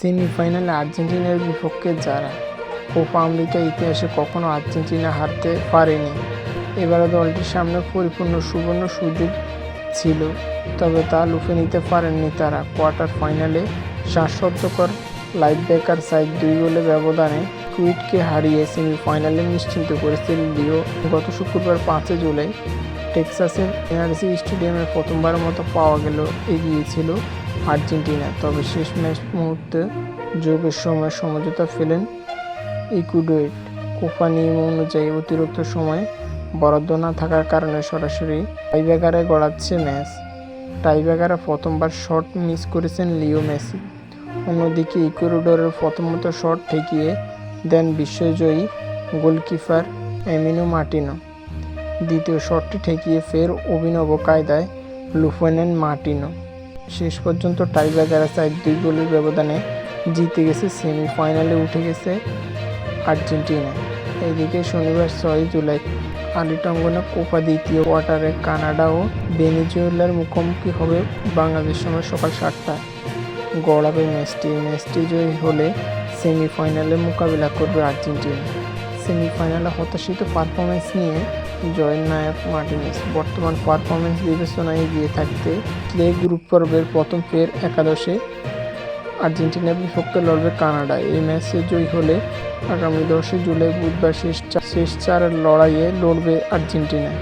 সেমিফাইনালে আর্জেন্টিনার বিপক্ষে যারা কোপা আমেরিকা ইতিহাসে কখনো আর্জেন্টিনা হারতে পারেনি এবারে দলটির সামনে পরিপূর্ণ সুবর্ণ সুযোগ ছিল, তবে তা লুফে নিতে পারেননি তারা। কোয়ার্টার ফাইনালে শ্বাসরুদ্ধকর লাইফ ব্রেকার সাইড দুই গোলে ব্যবধানে কুইটকে হারিয়ে সেমিফাইনালে নিশ্চিন্ত করেছিল লিও। গত শুক্রবার পাঁচই জুলাই টেক্সাসের এনআরসি স্টেডিয়ামে প্রথমবারের মতো পাওয়া গেল, এগিয়েছিল আর্জেন্টিনা। তবে শেষ ম্যাচ মুহূর্তে যোগের সময় সমঝোতা ফেলেন ইকুয়েডর কোপা নিয়ম অনুযায়ী অতিরিক্ত সময় বরাদ্দ না থাকার কারণে সরাসরি টাইব্রেকারে গড়াচ্ছে ম্যাচ। টাইব্রেকারে প্রথমবার শট মিস করেছেন লিও মেসি। অন্যদিকে ইকুয়েডরের প্রথমত শট ঠেকিয়ে দেন বিশ্বজয়ী গোলকিপার এমিনো মার্টিনো। দ্বিতীয় শটটি ঠেকিয়ে ফের অভিনব কায়দায় লুফেনেন মার্টিনো। শেষ পর্যন্ত টাইব্রেকারে সাইড দুই গোলের ব্যবধানে জিতে গেছে সেমিফাইনালে, উঠে গেছে আর্জেন্টিনা। এদিকে শনিবার ছয় জুলাই আলিটঙ্গনে কোপা দ্বিতীয় কোয়ার্টারে কানাডা ও ভেনেজুয়েলার মুখোমুখি হবে বাংলাদেশ সময় সকাল সাতটায় গড়াবে ম্যাচটি। ম্যাচটি জয়ী হলে সেমিফাইনালে মোকাবিলা করবে আর্জেন্টিনা। সেমিফাইনালে হতাশিত পারফরমেন্স নিয়ে জয়ের নায়ক মার্টিনেস। বর্তমান পারফরমেন্স বিবেচনায় এগিয়ে থাকতে প্লে গ্রুপ পর্বের প্রথম ফের একাদশে আর্জেন্টিনার বিপক্ষে লড়বে কানাডা। এই ম্যাচে জয়ী হলে আগামী দশই জুলাই বুধবার শেষ শেষ চারের লড়াইয়ে লড়বে আর্জেন্টিনা।